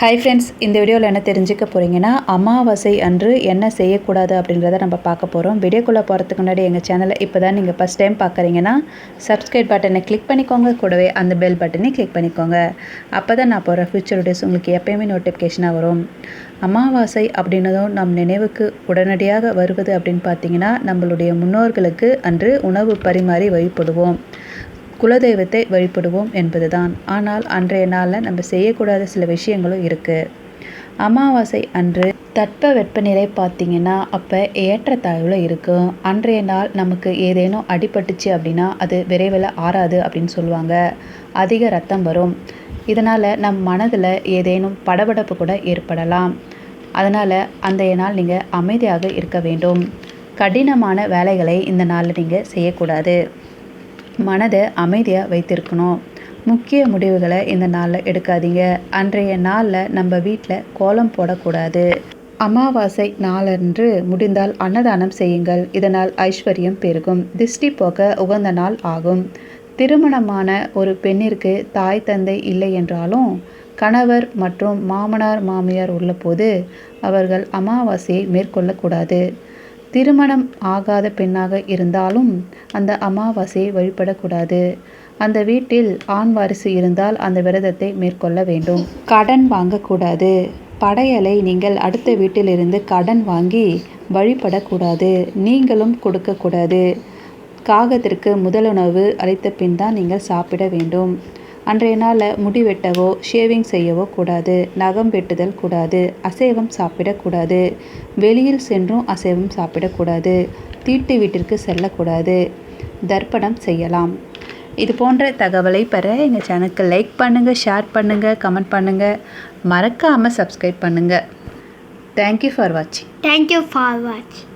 Hi friends இந்த வீடியோவில் என்ன தெரிஞ்சுக்க போகிறீங்கன்னா அமாவாசை அன்று என்ன செய்யக்கூடாது அப்படின்றத நம்ம பார்க்க போகிறோம் வீடியோக்குள்ளே போகிறதுக்கு முன்னாடி எங்கள் சேனலை இப்போ தான் நீங்கள் ஃபஸ்ட் டைம் பார்க்குறீங்கன்னா சப்ஸ்கிரைப் பட்டனை கிளிக் பண்ணிக்கோங்க. கூடவே அந்த பெல் பட்டனை கிளிக் பண்ணிக்கோங்க. அப்போ தான் நான் போகிற ஃபியூச்சர் வீடியோஸ் உங்களுக்கு எப்போயுமே நோட்டிஃபிகேஷனாக வரும். அமாவாசை அப்படின்னதும் நம் நினைவுக்கு உடனடியாக வருவது அப்படின்னு பார்த்தீங்கன்னா நம்மளுடைய முன்னோர்களுக்கு அன்று உணவு பரிமாறி வழிபடுவோம். குலதெய்வத்தை வழிபடுவோம் என்பதுதான். ஆனால் அன்றைய நாளில் நம்ம செய்யக்கூடாத சில விஷயங்களும் இருக்குது அமாவாசை அன்று தட்ப வெப்பநிலை பார்த்திங்கன்னா அப்போ ஏற்றத்தாழ்வில் இருக்கும் அன்றைய நாள் நமக்கு ஏதேனும் அடிபட்டுச்சு அப்படின்னா அது விரைவில் ஆறாது அப்படின்னு சொல்லுவாங்க. அதிக ரத்தம் வரும். இதனால் நம் மனதில் ஏதேனும் படபடப்பு கூட ஏற்படலாம். அதனால் அன்றைய நாள் நீங்கள் அமைதியாக இருக்க வேண்டும். கடினமான வேலைகளை இந்த நாளில் நீங்கள் செய்யக்கூடாது. மனதை அமைதியாக வைத்திருக்கணும். முக்கிய முடிவுகளை இந்த நாளில் எடுக்காதீங்க. அன்றைய நாளில் நம்ம வீட்டில் கோலம் போடக்கூடாது. அமாவாசை நாளன்று முடிந்தால் அன்னதானம் செய்யுங்கள். இதனால் ஐஸ்வர்யம் பெருகும். திஷ்டி போக உகந்த நாள் ஆகும். திருமணமான ஒரு பெண்ணிற்கு தாய் தந்தை இல்லை என்றாலும் கணவர் மற்றும் மாமனார் மாமியார் உள்ளபோது அவர்கள் அமாவாசையை மேற்கொள்ளக்கூடாது. திருமணம் ஆகாத பெண்ணாக இருந்தாலும் அந்த அமாவாசையை வழிபடக்கூடாது. அந்த வீட்டில் ஆண் வாரிசு இருந்தால் அந்த விரதத்தை மேற்கொள்ள வேண்டும். கடன் வாங்கக்கூடாது. படையலை நீங்கள் அடுத்த வீட்டிலிருந்து கடன் வாங்கி வழிபடக்கூடாது. நீங்களும் கொடுக்கக்கூடாது. காகத்திற்கு முதலுணவு அளித்த பின் தான் நீங்கள் சாப்பிட வேண்டும். அன்றைய நாளில் முடி வெட்டவோ ஷேவிங் செய்யவோ கூடாது. நகம் வெட்டுதல் கூடாது. அசைவம் சாப்பிடக்கூடாது வெளியில் சென்றும் அசைவம் சாப்பிடக்கூடாது தீட்டு வீட்டிற்கு செல்லக்கூடாது. தர்ப்பணம் செய்யலாம். இது போன்ற தகவலை பெற எங்கள் சேனலுக்கு லைக் பண்ணுங்கள் ஷேர் பண்ணுங்கள் கமெண்ட் பண்ணுங்கள் மறக்காமல் சப்ஸ்கிரைப் பண்ணுங்கள் தேங்க்யூ ஃபார் வாட்சிங் தேங்க்யூ ஃபார் வாட்சிங்.